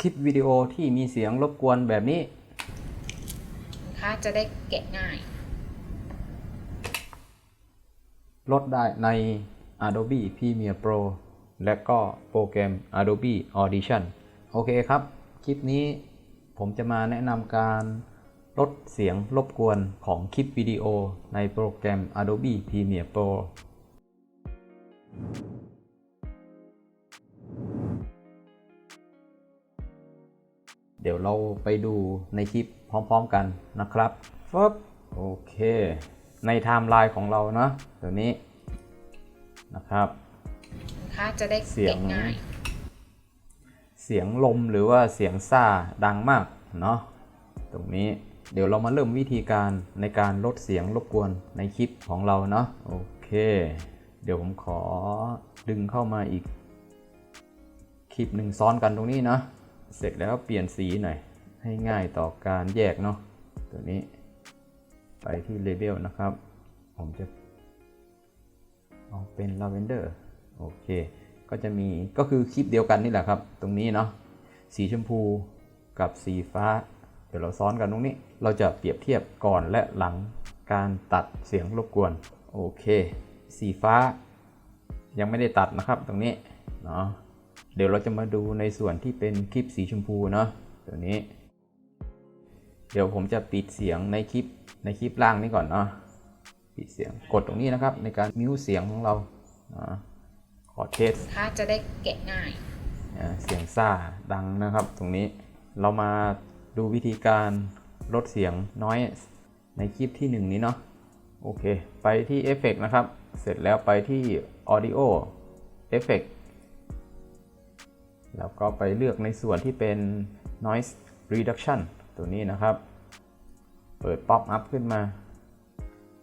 คลิปวิดีโอที่มีเสียงรบกวนแบบนี้นะคะจะได้แกะง่าย ลดได้ใน Adobe Premiere Pro และก็โปรแกรม Adobe Audition โอเคครับ คลิปนี้ผมจะมาแนะนำการลดเสียงรบกวนของคลิปวิดีโอในโปรแกรม Adobe Premiere Pro เดี๋ยวเราไปดูในคลิปพร้อมๆกันนะครับฟบโอเค ในไทม์ไลน์ของเราเนาะเดี๋ยวนี้นะครับนะคะจะได้เสียงแกะง่ายเสียงลมหรือว่าเสียงซ่าดังมากเนาะตรงนี้เดี๋ยวเรามาเริ่มวิธีการในการลดเสียงรบกวนในคลิปของเราเนาะโอเค เดี๋ยวผมขอดึงเข้ามาอีกคลิปหนึ่งซ้อนกันตรงนี้เนาะ เสร็จแล้วเปลี่ยนสีหน่อยให้ง่ายต่อการแยกเนาะตัวนี้ไปที่เลเบลนะครับ ผมจะเอาเป็นลาเวนเดอร์โอเค ก็จะมีก็คือคลิปเดียวกันนี่แหละครับ ตรงนี้เนาะสีชมพูกับสีฟ้า เดี๋ยวเราซ้อนกันตรงนี้ เราจะเปรียบเทียบก่อนและหลังการตัดเสียงรบกวน โอเค สีฟ้า ยังไม่ได้ตัดนะครับตรงนี้เนาะ เดี๋ยวเราจะมาดูในส่วนที่เป็นคลิปสีชมพูเนาะตัวนี้ เดี๋ยวผมจะปิดเสียงในคลิปในคลิปล่างนี้ก่อนเนาะปิดเสียงกดตรงนี้นะครับ ในการมิวเสียงของเราเนาะขอเทสนะคะจะได้แกะง่ายอ่าเสียงซ่าดังนะครับ ตรงนี้เรามาดูวิธีการลดเสียงน้อยในคลิปที่ 1 นี้เนาะโอเค ไปที่เอฟเฟกนะครับ เสร็จแล้วไปที่ Audio Effect แล้วก็ไปเลือกในส่วนที่เป็น Noise Reduction ตัวนี้นะครับ เปิด Pop Up ขึ้นมา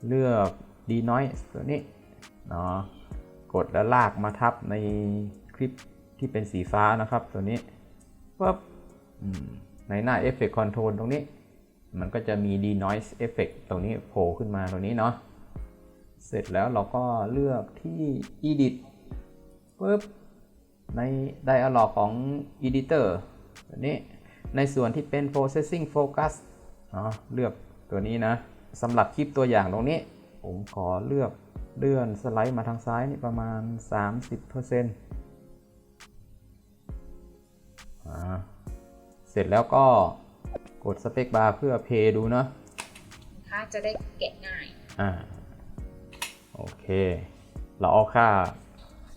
เลือก Denoise ตัวนี้เนาะกดแล้วลากมาทับในคลิปที่เป็นสีฟ้านะครับ ตัวนี้ปุ๊บในหน้า Effect Control ตรงนี้ มันก็จะมี Denoise Effect ตรงนี้โผล่ขึ้นมาตรงนี้เนาะเสร็จแล้วเราก็เลือกที่ Edit ปุ๊บ ใน Dialog ของ Editor ตัวนี้ในส่วนที่เป็น Processing Focus เนาะเลือกตัวนี้นะสำหรับคลิปตัวอย่างตรงนี้ ผมขอเลือกเลื่อนสไลด์มาทางซ้ายนี่ประมาณ 30%อ่าเสร็จแล้วก็กดสเปคบาร์เพื่อเพย์ดูเนาะนะคะจะได้แกะง่าย อ่า โอเค เราเอาค่า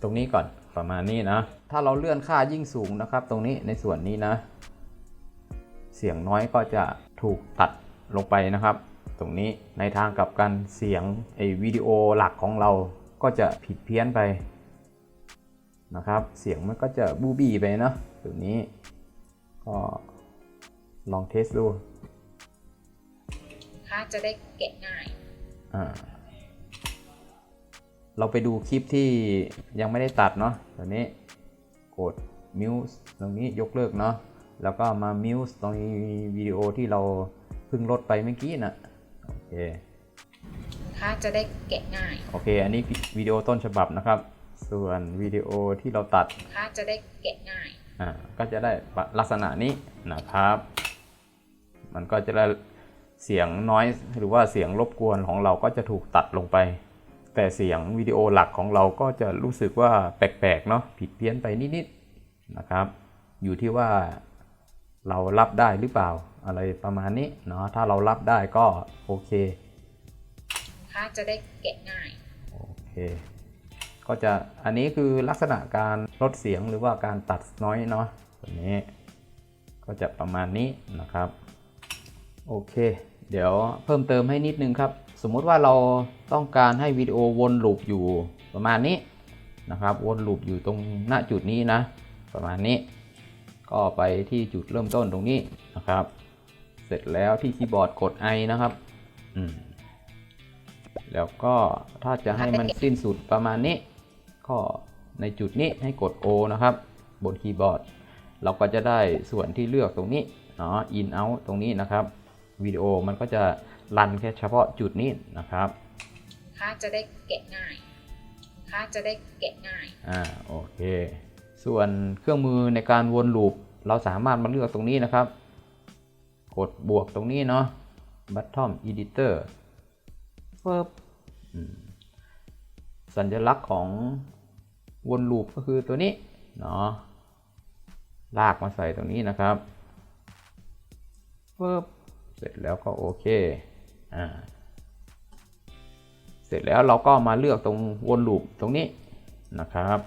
ตรงนี้ก่อน ประมาณนี้นะ ถ้าเราเลื่อนค่ายิ่งสูงนะครับ ตรงนี้ในส่วนนี้นะ เสียงน้อยก็จะถูกตัดลงไปนะครับ ตรงนี้ในทางกลับกันเสียงไอ้วิดีโอหลักของเราก็จะผิดเพี้ยนไปนะครับ เสียงมันก็จะบูบี้ไปเนอะตรงนี้ก็ลองเทสดูนะคะจะได้แกะง่าย อ่า เราไปดูคลิปที่ยังไม่ได้ตัดเนาะตอนนี้กด mute ตรงนี้ยกเลิกเนาะแล้วก็มา mute ตรงวิดีโอที่เราเพิ่งลดไปเมื่อกี้นะโอเคนะคะจะได้แกะง่าย โอเค อันนี้วิดีโอต้นฉบับนะครับ ส่วนวิดีโอที่เราตัดนะคะจะได้แกะง่ายอ่าก็จะได้ลักษณะนี้นะครับ มันก็จะได้เสียงน้อยหรือว่าเสียงรบกวนของเราก็จะถูกตัดลงไป แต่เสียงวิดีโอหลักของเราก็จะรู้สึกว่าแปลกๆเนาะผิดเพี้ยนไปนิดๆนะครับ อยู่ที่ว่าเรารับได้หรือเปล่าอะไรประมาณนี้เนาะถ้าเรารับได้ก็โอเคนะคะจะได้แกะง่ายโอเคก็จะอันนี้คือลักษณะการลดเสียงหรือว่าการตัดน้อยเนาะตัวนี้ ก็จะประมาณนี้นะครับ โอเค เดี๋ยวเพิ่มเติมให้นิดนึงครับ สมมุติว่าเราต้องการให้วิดีโอวนลูปอยู่ประมาณนี้นะครับ วนลูปอยู่ตรงหน้าจุดนี้นะ ประมาณนี้ ก็ไปที่จุดเริ่มต้นตรงนี้นะครับ เสร็จแล้วที่คีย์บอร์ดกด I นะครับอืมแล้วก็ถ้าจะให้มันสิ้นสุดประมาณนี้ ก็ในจุดนี้ให้กด O นะครับ บนคีย์บอร์ด เราก็จะได้ส่วนที่เลือกตรงนี้เนาะ in out ตรงนี้นะครับวิดีโอมันก็จะ รันแค่เฉพาะจุดนี้นะครับนะคะจะได้แกะง่ายนะคะจะได้แกะง่าย อ่าโอเค ส่วนเครื่องมือในการวนลูปเราสามารถมาเลือกตรงนี้นะครับ กดบวกตรงนี้เนาะ bottom editor ปึ๊บอืมสัญลักษณ์ของวนลูปก็คือตัวนี้เนาะลากมาใส่ตรงนี้นะครับปึ๊บเสร็จแล้วก็โอเคอ่า เสร็จแล้วเราก็มาเลือกตรงวนลูปตรงนี้นะครับ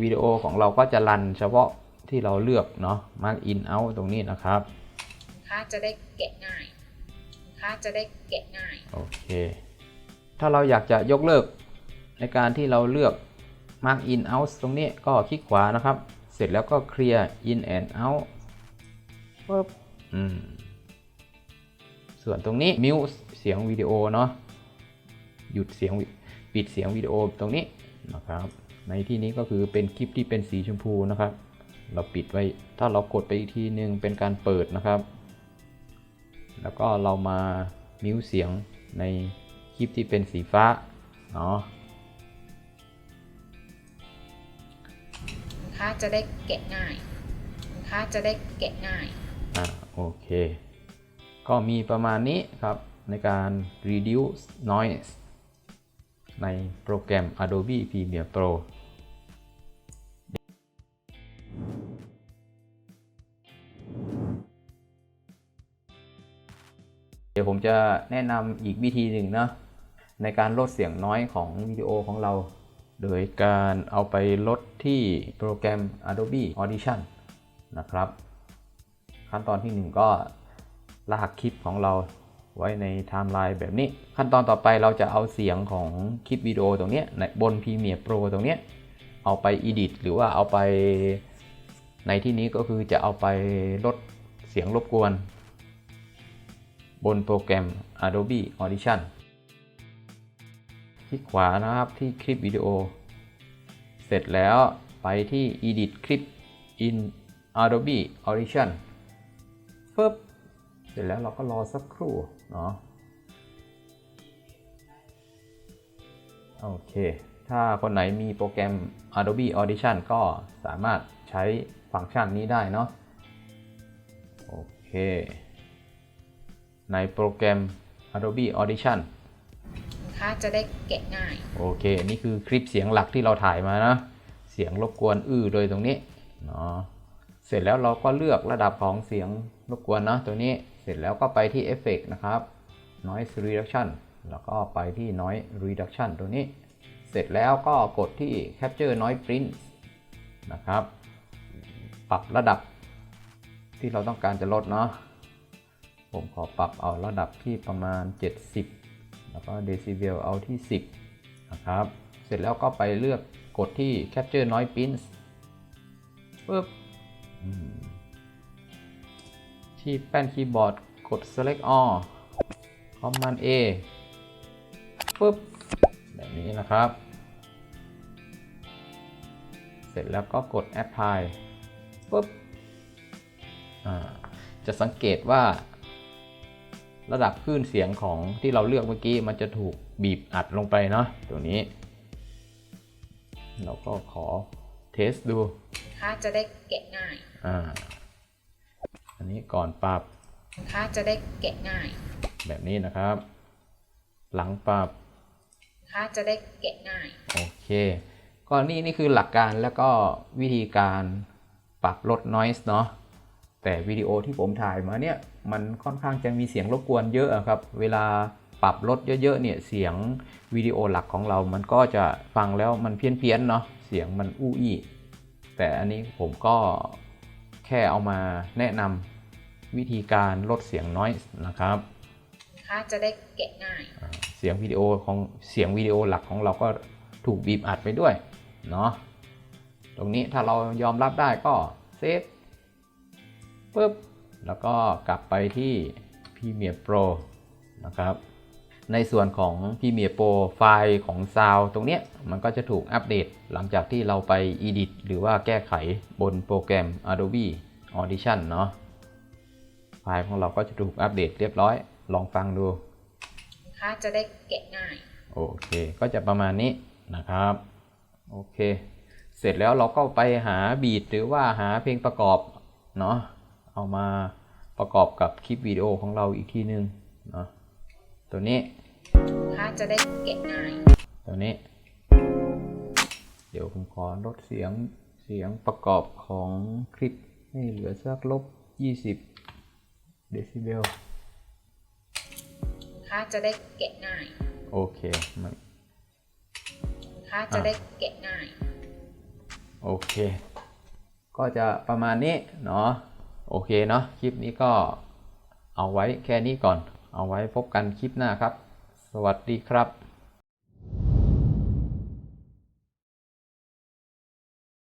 วิดีโอของเราก็จะรันเฉพาะที่เราเลือกเนาะ mark in out ตรงนี้นะครับลูกค้าจะได้แกะง่ายลูกค้าจะได้แกะง่าย โอเค ถ้าเราอยากจะยกเลิกในการที่เราเลือก mark in out ตรงนี้ก็คลิกขวานะครับ เสร็จแล้วก็ clear in and out ปึ๊บอืม ส่วนตรงนี้ mute เสียงวิดีโอเนาะหยุดเสียงวิปิดเสียงวิดีโอตรงนี้นะครับในที่นี้ก็คือเป็นคลิปที่เป็นสีชมพูนะครับ เราปิดไว้ถ้าเรากดไปอีกทีนึงเป็นการเปิดนะครับ แล้วก็เรามามิวเสียงในคลิปที่เป็นสีฟ้าเนาะลูกค้าจะได้แกะง่ายลูกค้าจะได้แกะง่ายอ่าโอเค ก็มีประมาณนี้ครับ ในการ reduce noise ในโปรแกรม Adobe Premiere Pro เดี๋ยวผมจะแนะนำอีกวิธีหนึ่งนะ ในการลดเสียงน้อยของวิดีโอของเรา โดยการเอาไปลดที่โปรแกรม Adobe Audition นะครับ ขั้นตอนที่ 1 ก็ ลากคลิปของเราไว้ในไทม์ไลน์แบบนี้ ขั้นตอนต่อไปเราจะเอาเสียงของคลิปวิดีโอตรงนี้ในบน Premiere Pro ตรงนี้เอาไป Edit หรือว่าเอาไปในที่นี้ก็คือจะเอาไปลดเสียงรบกวน บนโปรแกรม Adobe Audition คลิกขวานะครับที่คลิปวิดีโอ เสร็จแล้วไปที่ Edit Clip in Adobe Audition ปึ๊บ เสร็จแล้วเราก็รอสักครู่เนาะโอเค ถ้าคนไหนมีโปรแกรม Adobe Audition ก็สามารถใช้ฟังก์ชันนี้ได้เนาะโอเค ในโปรแกรม Adobe Audition ลูกค้าจะได้แกะง่าย โอเค นี่คือคลิปเสียงหลักที่เราถ่ายมานะ เสียงรบกวนอื้อโดยตรงนี้เนาะเสร็จแล้วเราก็เลือกระดับของเสียงรบกวนนะตัวนี้ เสร็จแล้วก็ไปที่ Effect นะครับ Noise Reduction แล้วก็ไปที่ Noise Reduction ตัวนี้ เสร็จแล้วก็กดที่ Capture Noise Print นะครับ ปรับระดับที่เราต้องการจะลดเนาะ ผมขอปรับเอาระดับที่ประมาณ 70 แล้วก็เดซิเบลเอาที่ 10 นะครับ เสร็จแล้วก็ไปเลือกกดที่ Capture Noise Print ปึ๊บ ที่แป้นคีย์บอร์ดกด Select All Command A ปึ๊บ แบบนี้นะครับ เสร็จแล้วก็กด Apply ปึ๊บอ่าจะสังเกตว่าระดับคลื่นเสียงของที่เราเลือกเมื่อกี้ มันจะถูกบีบอัดลงไปเนาะตัวนี้ เราก็ขอเทสดูลูกค้าจะได้แกะง่าย อ่า อันนี้ก่อนปรับลูกค้าจะได้แกะง่าย แบบนี้นะครับ หลังปรับลูกค้าจะได้แกะง่าย โอเค ก็นี่นี่คือหลักการแล้วก็วิธีการปรับลด noise เนาะแต่วิดีโอที่ผมถ่ายมาเนี่ยมันค่อนข้างจะมีเสียงรบกวนเยอะอะครับ เวลาปรับลดเยอะๆเนี่ยเสียงวิดีโอหลักของเรา มันก็จะฟังแล้วมันเพี้ยนๆเนาะเสียงมันอู้อี้แต่อันนี้ผมก็แค่เอามาแนะนำ วิธีการลดเสียง noise นะครับลูกค้าจะได้แกะง่าย เสียงวิดีโอของเสียงวิดีโอหลักของเราก็ถูกบีบอัดไปด้วยเนาะตรงนี้ถ้าเรายอมรับได้ก็เซฟปุ๊บแล้วก็กลับไปที่ Premiere Pro นะครับ ในส่วนของ Premiere Pro ไฟล์ของ Sound ตรงเนี้ยมันก็จะถูกอัปเดตหลังจากที่เราไป Edit หรือว่าแก้ไขบนโปรแกรม Adobe Audition เนาะ ไฟล์ของเราก็จะถูกอัปเดตเรียบร้อย ลองฟังดูลูกค้าจะได้แกะง่าย โอเค ก็จะประมาณนี้นะครับ โอเค เสร็จแล้วเราก็ไปหาบีทหรือว่าหาเพลงประกอบเนาะ เอามาประกอบกับคลิปวิดีโอของเราอีกทีนึงเนาะ ตัวนี้ลูกค้าจะได้แกะง่าย ตัวนี้ เดี๋ยวผมขอลดเสียงเสียงประกอบของคลิปให้เหลือสักลบ20 เดซิเบลลูกค้าจะได้แกะง่าย โอเคมันลูกค้าจะได้แกะง่าย โอเค ก็จะประมาณนี้เนาะ โอเคเนาะ คลิปนี้ก็เอาไว้แค่นี้ก่อน เอาไว้พบกันคลิปหน้าครับ สวัสดีครับ